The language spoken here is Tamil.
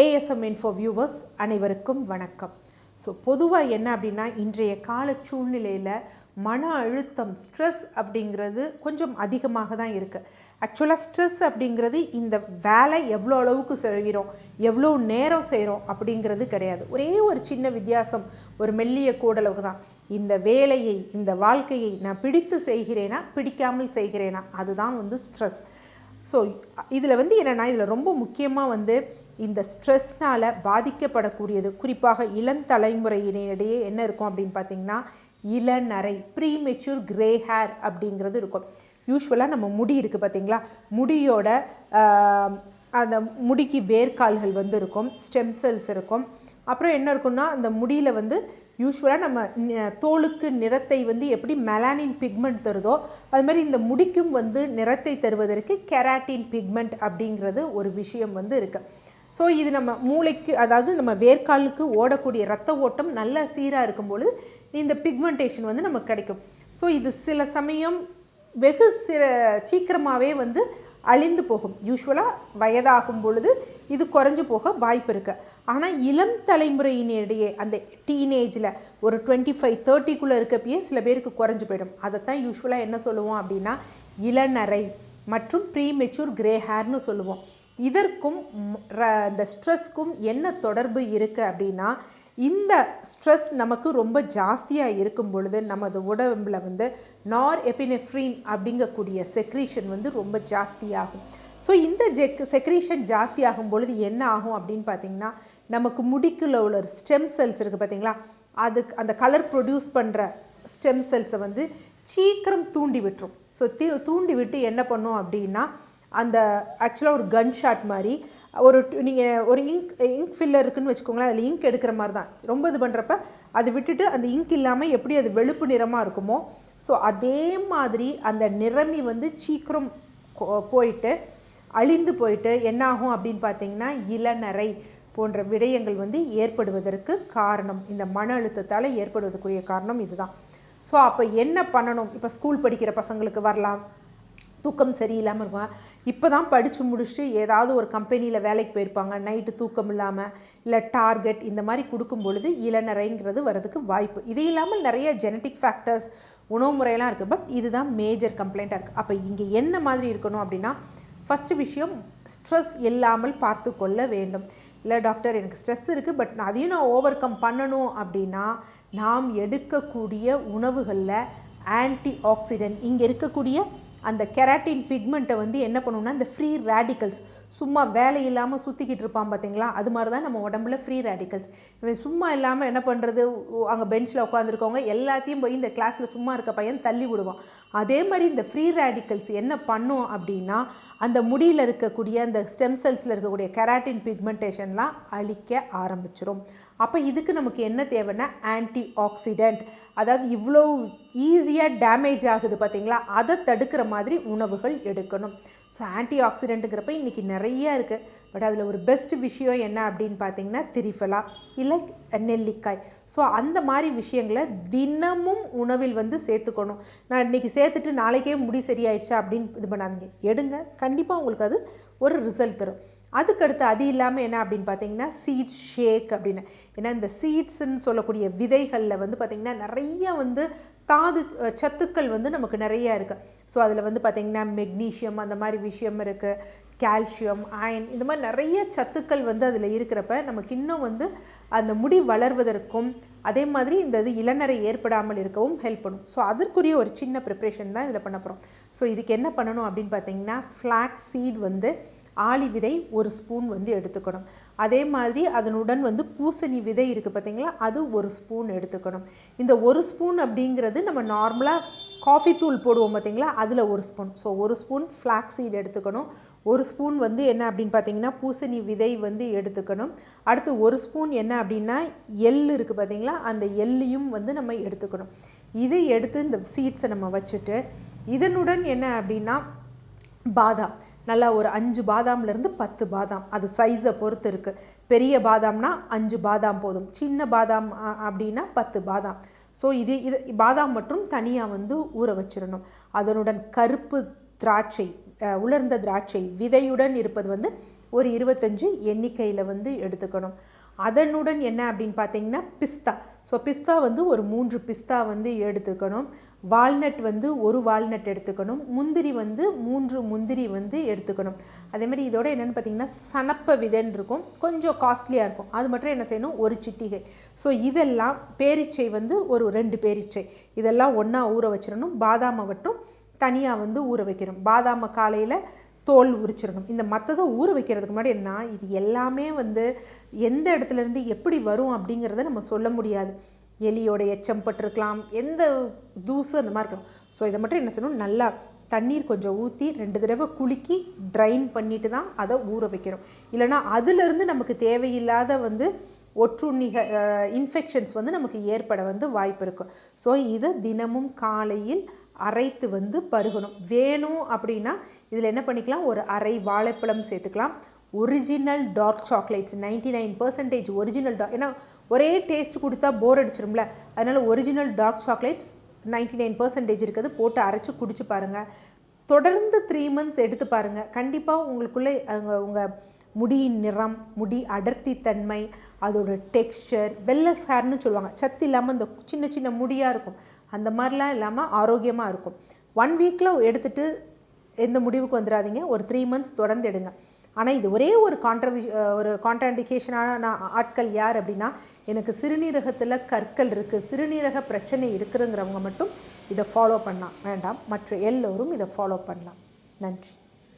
ஏஎஸ்எம் இன்ஃபோ வியூவர்ஸ் அனைவருக்கும் வணக்கம். ஸோ பொதுவாக என்ன அப்படின்னா இன்றைய கால சூழ்நிலையில் மன அழுத்தம் ஸ்ட்ரெஸ் அப்படிங்கிறது கொஞ்சம் அதிகமாக தான் இருக்குது ஆக்சுவலாக ஸ்ட்ரெஸ் அப்படிங்கிறது இந்த வேலை எவ்வளோ அளவுக்கு செய்கிறோம் எவ்வளோ நேரம் செய்கிறோம் அப்படிங்கிறது கிடையாது. ஒரே ஒரு சின்ன வித்தியாசம் ஒரு மெல்லிய கூடளவு தான். இந்த வேலையை இந்த வாழ்க்கையை நான் பிடித்து செய்கிறேனா பிடிக்காமல் செய்கிறேனா அதுதான் வந்து ஸ்ட்ரெஸ் ஸோ இதில் வந்து என்னென்னா இதில் ரொம்ப முக்கியமாக வந்து இந்த ஸ்ட்ரெஸ்னால் பாதிக்கப்படக்கூடியது. குறிப்பாக இளந்தலைமுறையினிடையே என்ன இருக்கும் அப்படின்னு பார்த்தீங்கன்னா இளநரை ப்ரீமெச்சூர் கிரே ஹேர் அப்படிங்கிறது இருக்கும். யூஸ்வலாக நம்ம முடி இருக்குது பார்த்தீங்களா? முடியோட அந்த முடிக்கு வேர்க்கால்கள் வந்து இருக்கும் ஸ்டெம் செல்ஸ் இருக்கும். அப்புறம் என்ன இருக்குன்னா அந்த முடியில் வந்து யூஸ்வலாக நம்ம தோலுக்கு நிறத்தை வந்து எப்படி மெலானின் பிக்மெண்ட் தருதோ அது மாதிரி இந்த முடிக்கும் வந்து நிறத்தை தருவதற்கு கெராட்டின் பிக்மெண்ட் அப்படிங்கிறது ஒரு விஷயம் வந்து இருக்குது ஸோ இது நம்ம மூளைக்கு அதாவது நம்ம வேர்க்காலுக்கு ஓடக்கூடிய ரத்த ஓட்டம் நல்லா சீராக இருக்கும்பொழுது இந்த பிக்மெண்டேஷன் வந்து நமக்கு கிடைக்கும். ஸோ இது சில சமயம் வெகு சில சீக்கிரமாகவே வந்து அழிந்து போகும். யூஸ்வலாக வயதாகும் பொழுது இது குறைஞ்சு போக வாய்ப்பு இருக்குது ஆனால் இளம் தலைமுறையினிடையே அந்த டீனேஜில் ஒரு டுவெண்ட்டி ஃபைவ் தேர்ட்டிக்குள்ளே இருக்கப்பயே சில பேருக்கு குறைஞ்சு போயிடும். அதைத்தான் யூஸ்வலாக என்ன சொல்லுவோம் அப்படின்னா இளநரை மற்றும் ப்ரீமெச்சூர் கிரே ஹேர்னு சொல்லுவோம். இதற்கும் ர- இந்த ஸ்ட்ரெஸ்க்கும் என்ன தொடர்பு இருக்குது அப்படின்னா இந்த ஸ்ட்ரெஸ் நமக்கு ரொம்ப ஜாஸ்தியாக இருக்கும் பொழுது நமது உடம்பில் வந்து நார் எபினெஃப்ரின் அப்படிங்கக்கூடிய செக்ரீஷன் வந்து ரொம்ப ஜாஸ்தியாகும். ஸோ இந்த ஜெக் செக்ரீஷன் ஜாஸ்தி ஆகும் பொழுது என்ன ஆகும் அப்படின்னு பார்த்தீங்கன்னா நமக்கு முடிக்குள்ள உள்ள ஸ்டெம் செல்ஸ் இருக்குது பார்த்தீங்களா அதுக்கு அந்த கலர் ப்ரொடியூஸ் பண்ணுற ஸ்டெம் செல்ஸை வந்து சீக்கிரம் தூண்டி விட்டுரும். ஸோ தீ தூண்டி விட்டு என்ன பண்ணும் அப்படின்னா அந்த ஆக்சுவலாக ஒரு கன் ஷாட் மாதிரி ஒரு நீங்கள் ஒரு இங்க் இங்க் ஃபில்லர் இருக்குன்னு வச்சுக்கோங்களேன் அதில் இங்க் எடுக்கிற மாதிரி தான் ரொம்ப இது பண்ணுறப்ப அதை விட்டுட்டு அந்த இங்க் இல்லாமல் எப்படி அது வெளுப்பு நிறமாக இருக்குமோ ஸோ அதே மாதிரி அந்த நிறமி வந்து சீக்கிரம் போயிட்டு அழிந்து போயிட்டு என்னாகும் அப்படின்னு பார்த்தீங்கன்னா இளநரை போன்ற விடயங்கள் வந்து ஏற்படுவதற்கு காரணம். இந்த மன அழுத்தத்தால் ஏற்படுவதற்குரிய காரணம் இதுதான். ஸோ அப்போ என்ன பண்ணணும்? இப்போ ஸ்கூல் படிக்கிற பசங்களுக்கு வரலாம். தூக்கம் சரியில்லாமல் இருப்பாங்க இப்போ தான் படித்து முடிச்சுட்டு ஏதாவது ஒரு கம்பெனியில் வேலைக்கு போயிருப்பாங்க. நைட்டு தூக்கம் இல்லாமல் இல்லை டார்கெட் இந்த மாதிரி கொடுக்கும் பொழுது இளநரைங்கிறது வரதுக்கு வாய்ப்பு. இது இல்லாமல் நிறைய ஜெனட்டிக் ஃபேக்டர்ஸ் உணவு முறையெல்லாம் இருக்குது பட் இதுதான் மேஜர் கம்ப்ளைண்ட்டாக இருக்குது அப்போ இங்கே என்ன மாதிரி இருக்கணும் அப்படின்னா ஃபஸ்ட்டு விஷயம் ஸ்ட்ரெஸ் இல்லாமல் பார்த்து கொள்ள வேண்டும். இல்லை டாக்டர் எனக்கு ஸ்ட்ரெஸ் இருக்குது பட் நான் அதையும் நான் ஓவர் கம் பண்ணணும் அப்படின்னா நாம் எடுக்கக்கூடிய உணவுகளில் ஆன்டி ஆக்சிடென்ட் இங்கே இருக்கக்கூடிய அந்த கெராட்டின் பிக்மெண்ட்டை வந்து என்ன பண்ணுவோம்னா இந்த ஃப்ரீ ரேடிக்கல்ஸ் சும்மா வேலை இல்லாமல் சுற்றிக்கிட்டு இருப்பான் பார்த்தீங்களா அது மாதிரி தான் நம்ம உடம்புல ஃப்ரீ ரேடிக்கல்ஸ் இவன் சும்மா இல்லாமல் என்ன பண்ணுறது அங்கே பெஞ்சில் உட்காந்துருக்கவங்க எல்லாத்தையும் போய் இந்த கிளாஸில் சும்மா இருக்க பையன் தள்ளி விடுவான். அதே மாதிரி இந்த ஃப்ரீ ரேடிக்கல்ஸ் என்ன பண்ணும் அப்படின்னா அந்த முடியில் இருக்கக்கூடிய அந்த ஸ்டெம் செல்ஸில் இருக்கக்கூடிய கெராட்டின் பிக்மெண்டேஷன்லாம் அழிக்க ஆரம்பிச்சிரும். அப்போ இதுக்கு நமக்கு என்ன தேவைன்னா ஆன்டி ஆக்சிடென்ட் அதாவது இவ்வளோ ஈஸியாக டேமேஜ் ஆகுது பார்த்தீங்களா அதை தடுக்கிற மாதிரி உணவுகள் எடுக்கணும். ஸோ ஆன்டி ஆக்சிடென்ட்டுங்கிறப்ப இன்றைக்கி நிறைய இருக்குது பட் அதில் ஒரு பெஸ்ட் விஷயம் என்ன அப்படின்னு பார்த்தீங்கன்னா திரிஃபலா இல்லை நெல்லிக்காய். ஸோ அந்த மாதிரி விஷயங்களை தினமும் உணவில் வந்து சேர்த்துக்கணும். நான் இன்றைக்கி சேர்த்துட்டு நாளைக்கே முடி சரியாயிடுச்சா அப்படின்னு இது பண்ணாதீங்க. எடுங்க. கண்டிப்பாக உங்களுக்கு அது ஒரு ரிசல்ட் தரும். அதுக்கடுத்து அது இல்லாமல் என்ன அப்படின்னு பார்த்தீங்கன்னா சீட் ஷேக் அப்படின்னு. ஏன்னா இந்த சீட்ஸ்ன்னு சொல்லக்கூடிய விதைகளில் வந்து பார்த்திங்கன்னா நிறைய வந்து தாது சத்துக்கள் வந்து நமக்கு நிறைய இருக்குது ஸோ அதில் வந்து பார்த்திங்கன்னா மெக்னீஷியம் அந்த மாதிரி விஷயம் இருக்குது கால்சியம் அயன் இந்த மாதிரி நிறைய சத்துக்கள் வந்து அதில் இருக்கிறப்ப நமக்கு இன்னும் வந்து அந்த முடி வளர்வதற்கும் அதே மாதிரி இந்த இது இளநரை ஏற்படாமல் இருக்கவும் ஹெல்ப் பண்ணும். ஸோ அதற்குரிய ஒரு சின்ன ப்ரிப்ரேஷன் தான் இதில் பண்ண போகிறோம் ஸோ இதுக்கு என்ன பண்ணணும் அப்படின்னு பார்த்தீங்கன்னா ஃப்ளாக் சீட் வந்து ஆளி விதை ஒரு ஸ்பூன் வந்து எடுத்துக்கணும். அதே மாதிரி அதனுடன் வந்து பூசணி விதை இருக்குது பார்த்தீங்களா அது ஒரு ஸ்பூன் எடுத்துக்கணும். இந்த ஒரு ஸ்பூன் அப்படிங்கிறது நம்ம நார்மலாக காஃபி தூள் போடுவோம் பார்த்தீங்களா அதில் ஒரு ஸ்பூன் ஸோ ஒரு ஸ்பூன் ஃப்ளாக்ஸ் சீட் எடுத்துக்கணும். ஒரு ஸ்பூன் வந்து என்ன அப்படின்னு பார்த்தீங்கன்னா பூசணி விதை வந்து எடுத்துக்கணும். அடுத்து ஒரு ஸ்பூன் என்ன அப்படின்னா எள் இருக்குது பார்த்தீங்களா அந்த எள்ளையும் வந்து நம்ம எடுத்துக்கணும். இதை எடுத்து இந்த சீட்ஸை நம்ம வச்சுட்டு இதனுடன் என்ன அப்படின்னா பாதாம். நல்லா ஒரு அஞ்சு பாதாம்லேருந்து பத்து பாதாம். அது சைஸை பொறுத்து இருக்குது பெரிய பாதாம்னா அஞ்சு பாதாம் போதும். சின்ன பாதாம் அப்படின்னா பத்து பாதாம். ஸோ இது இது பாதாம் மற்றும் தனியாக வந்து ஊற வச்சிடணும். அதனுடன் கருப்பு திராட்சை உலர்ந்த திராட்சை விதையுடன் இருப்பது வந்து ஒரு இருபத்தஞ்சு எண்ணிக்கையில் வந்து எடுத்துக்கணும். அதனுடன் என்ன அப்படின்னு பார்த்தீங்கன்னா பிஸ்தா. ஸோ பிஸ்தா வந்து ஒரு மூன்று பிஸ்தா வந்து எடுத்துக்கணும். வால்நட் வந்து ஒரு வால்நட் எடுத்துக்கணும். முந்திரி வந்து மூன்று முந்திரி வந்து எடுத்துக்கணும். அதேமாதிரி இதோட என்னென்னு பார்த்தீங்கன்னா சனப்ப விதைன்னு இருக்கும். கொஞ்சம் காஸ்ட்லியாக இருக்கும். அது மட்டும் என்ன செய்யணும்? ஒரு சிட்டிகை. ஸோ இதெல்லாம் பேரிச்சை வந்து ஒரு ரெண்டு பேரிச்சை. இதெல்லாம் ஒன்றா ஊற வச்சிடணும். பாதாமை மட்டும் தனியாக வந்து ஊற வைக்கணும். பாதாமை காலையில் தோல் உரிச்சிடணும். இந்த மற்றதை ஊற வைக்கிறதுக்கு முன்னாடி என்ன இது எல்லாமே வந்து எந்த இடத்துல இருந்து எப்படி வரும் அப்படிங்கிறத நம்ம சொல்ல முடியாது. எலியோட எச்சம் பட்டிருக்கலாம் எந்த தூசு அந்த மாதிரி இருக்கலாம். ஸோ இதை மட்டும் என்ன செய்யணும் நல்லா தண்ணீர் கொஞ்சம் ஊற்றி ரெண்டு தடவை குலுக்கி ட்ரைன் பண்ணிட்டு தான் அதை ஊற வைக்கிறோம். இல்லைன்னா அதுலேருந்து நமக்கு தேவையில்லாத வந்து ஒற்றுண்ணிக இன்ஃபெக்ஷன்ஸ் வந்து நமக்கு ஏற்பட வந்து வாய்ப்பு இருக்கும் ஸோ இதை தினமும் காலையில் அரைத்து வந்து பருகணும். வேணும் அப்படின்னா இதில் என்ன பண்ணிக்கலாம்? ஒரு அரை வாழைப்பழம் சேர்த்துக்கலாம். Original dark chocolates ninety nine percentage original dark ஏன்னா ஒரே டேஸ்ட் கொடுத்தா போர் அடிச்சிரும்ல. அதனால் original dark chocolates ninety nine percentage இருக்குது போட்டு அரைச்சி குடிச்சு பாருங்கள் தொடர்ந்து த்ரீ மந்த்ஸ் எடுத்து பாருங்கள் கண்டிப்பாக உங்களுக்குள்ளே அவங்க உங்கள் முடியின் நிறம் முடி அடர்த்தி தன்மை அதோட டெக்ஸ்சர் வெல்லஸ் ஹேர்னு சொல்லுவாங்க. சத்து இல்லாமல் இந்த சின்ன சின்ன முடியாக இருக்கும். அந்த மாதிரிலாம் இல்லாமல் ஆரோக்கியமாக இருக்கும். ஒன் வீக்கில் எடுத்துட்டு எந்த முடிவுக்கு வந்துடாதீங்க ஒரு த்ரீ மந்த்ஸ் தொடர்ந்து எடுங்க. ஆனால் இது ஒரே ஒரு கான்ட்ரவி ஒரு கான்ட்ராண்டிகேஷனான நான் ஆட்கள் யார் அப்படின்னா எனக்கு சிறுநீரகத்தில் கற்கள் இருக்குது சிறுநீரக பிரச்சனை இருக்குதுங்கிறவங்க மட்டும் இதை ஃபாலோ பண்ணலாம். வேண்டாம். மற்ற எல்லோரும் இதை ஃபாலோ பண்ணலாம். நன்றி.